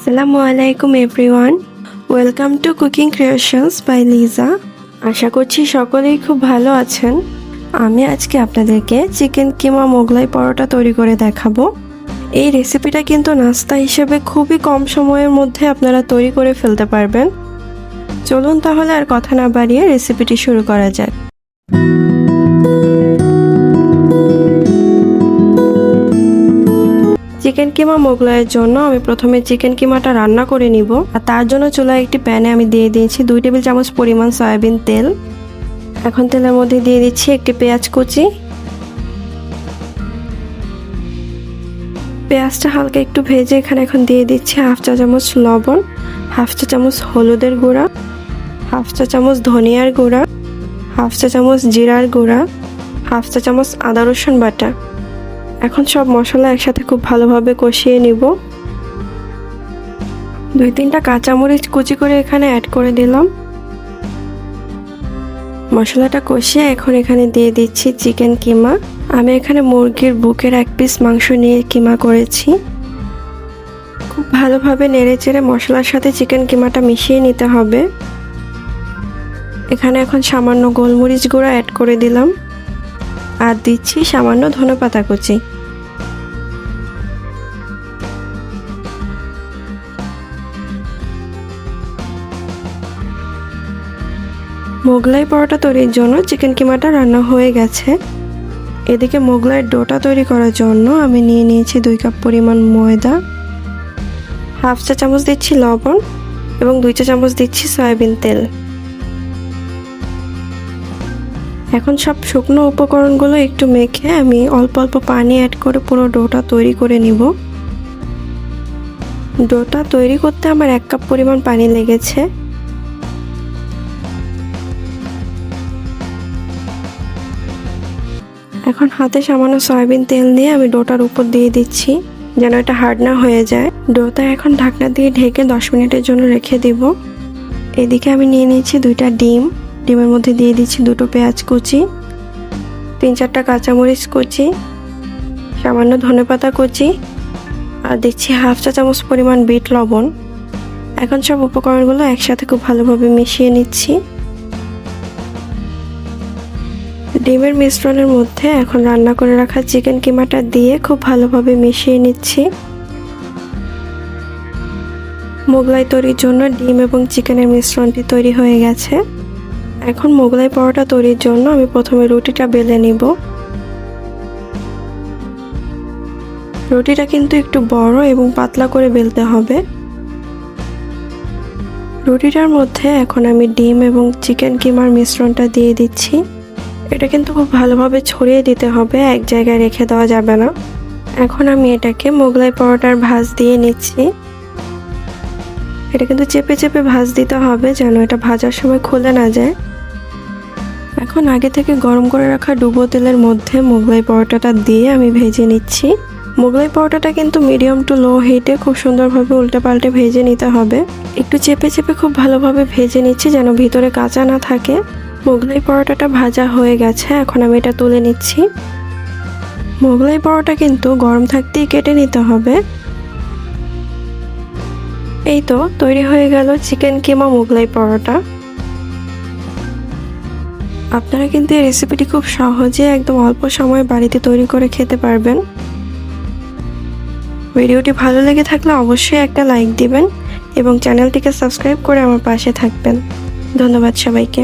আসসালামু আলাইকুম everyone welcome to cooking creations by Liza আশা করছি সকলেই খুব ভালো আছেন। আমি আজকে আপনাদেরকে চিকেন কিমা মোগলাই পরোটা তৈরি করে দেখাবো। এই রেসিপিটা কিন্তু নাস্তা হিসেবে খুবই কম সময়ের মধ্যে আপনারা তৈরি করে ফেলতে পারবেন। চলুন তাহলে আর কথা না বাড়িয়ে রেসিপিটি শুরু করা যাক। চিকেন কিমা মোগলাইয়ের জন্য আমি প্রথমে চিকেন কিমাটা রান্না করে নিব। আর তার জন্য চুলায় একটি প্যানে আমি দিয়ে দিয়েছি দুই টেবিল চামচ পরিমাণ সয়াবিন তেল। এখন তেলের মধ্যে দিয়ে দিচ্ছি একটি পেঁয়াজ কুচি। পেঁয়াজটা হালকা একটু ভেজে এখানে এখন দিয়ে দিচ্ছি হাফ চা চামচ লবণ, হাফ চা চামচ হলুদের গুঁড়া, হাফ চা চামচ ধনিয়ার গুঁড়া, হাফ চা চামচ জিরার গুঁড়া, হাফ চা চামচ আদা রসুন বাটা। এখন সব মশলা একসাথে খুব ভালোভাবে কষিয়ে নিব। দুই তিনটা কাঁচামরিচ কুচি করে এখানে অ্যাড করে দিলাম। মশলাটা কষিয়ে এখন এখানে দিয়ে দিচ্ছি চিকেন কিমা। আমি এখানে মুরগির বুকের এক পিস মাংস নিয়ে কিমা করেছি। খুব ভালোভাবে নেড়ে চেড়ে মশলার সাথে চিকেন কিমাটা মিশিয়ে নিতে হবে। এখানে এখন সামান্য গোলমরিচ গুঁড়া অ্যাড করে দিলাম। আর দিচ্ছি সামান্য ধনে পাতা কুচি। মোগলাই পরোটা তৈরির জন্য চিকেন কিমাটা রান্না হয়ে গেছে। এদিকে মোগলাইয়ের ডোটা তৈরি করার জন্য আমি নিয়ে নিয়েছি দুই কাপ পরিমাণ ময়দা, হাফ চা চামচ দিচ্ছি লবণ এবং দুই চা চামচ দিচ্ছি সয়াবিন তেল। এখন সব শুকনো উপকরণগুলো একটু মেখে আমি অল্প অল্প পানি অ্যাড করে পুরো ডোটা তৈরি করে নিব। ডোটা তৈরি করতে আমার এক কাপ পরিমাণ পানি লেগেছে। এখন হাতে সামান্য সয়াবিন তেল দিয়ে আমি ডোটার উপর দিয়ে দিচ্ছি, যেন এটা হার্ড না হয়ে যায়। ডোটা এখন ঢাকনা দিয়ে ঢেকে দশ মিনিটের জন্য রেখে দিব। এদিকে আমি নিয়ে নিয়েছি দুইটা ডিম। ডিমের মধ্যে দিয়ে দিচ্ছি দুটো পেঁয়াজ কুচি, তিন চারটা কাঁচামরিচ কুচি, সামান্য ধনেপাতা কুচি, আর দিচ্ছি হাফ চা চামচ পরিমাণ বিট লবণ। এখন সব উপকরণগুলো একসাথে খুব ভালোভাবে মিশিয়ে নিচ্ছি। ডিমের মিশ্রণের মধ্যে এখন রান্না করে রাখা চিকেন কিমাটা দিয়ে খুব ভালোভাবে মিশিয়ে নিচ্ছি। মোগলাই তৈরির জন্য ডিম এবং চিকেনের মিশ্রণটি তৈরি হয়ে গেছে। এখন মোগলাই পরোটা তৈরির জন্য আমি প্রথমে রুটিটা বেলে নিব। রুটিটা কিন্তু একটু বড় এবং পাতলা করে বেলতে হবে। রুটিটার মধ্যে এখন আমি ডিম এবং চিকেন কিমার মিশ্রণটা দিয়ে দিচ্ছি। এটা কিন্তু খুব ভালোভাবে ছড়িয়ে দিতে হবে, এক জায়গায় রেখে দেওয়া যাবে না। এখন আমি এটাকে মোগলাই পরোটার ভাজ দিয়ে নিচ্ছি। এটা কিন্তু চেপে চেপে ভাজ দিতে হবে যেন এটা ভাজার সময় খুলে না যায়। এখন আগে থেকে গরম করে রাখা ডুবো তেলের মধ্যে মোগলাই পরোটাটা দিয়ে আমি ভেজে নিচ্ছি। মোগলাই পরোটাটা কিন্তু মিডিয়াম টু লো হিটে খুব সুন্দরভাবে উল্টে পাল্টে ভেজে নিতে হবে। একটু চেপে চেপে খুব ভালোভাবে ভেজে নিচ্ছি যেন ভিতরে কাঁচা না থাকে। মোগলাই পরোটাটা ভাজা হয়ে গেছে, এখন আমি এটা তুলে নিচ্ছি। মোগলাই পরোটা কিন্তু গরম থাকতেই কেটে নিতে হবে। এই তো, তৈরি হয়ে গেল চিকেন কিমা মোগলাই পরোটা। আপনারা কিন্তু এই রেসিপিটি খুব সহজে একদম অল্প সময় বাড়িতে তৈরি করে খেতে পারবেন। ভিডিওটি ভালো লেগে থাকলে অবশ্যই একটা লাইক দিবেন এবং চ্যানেলটিকে সাবস্ক্রাইব করে আমার পাশে থাকবেন। ধন্যবাদ সবাইকে।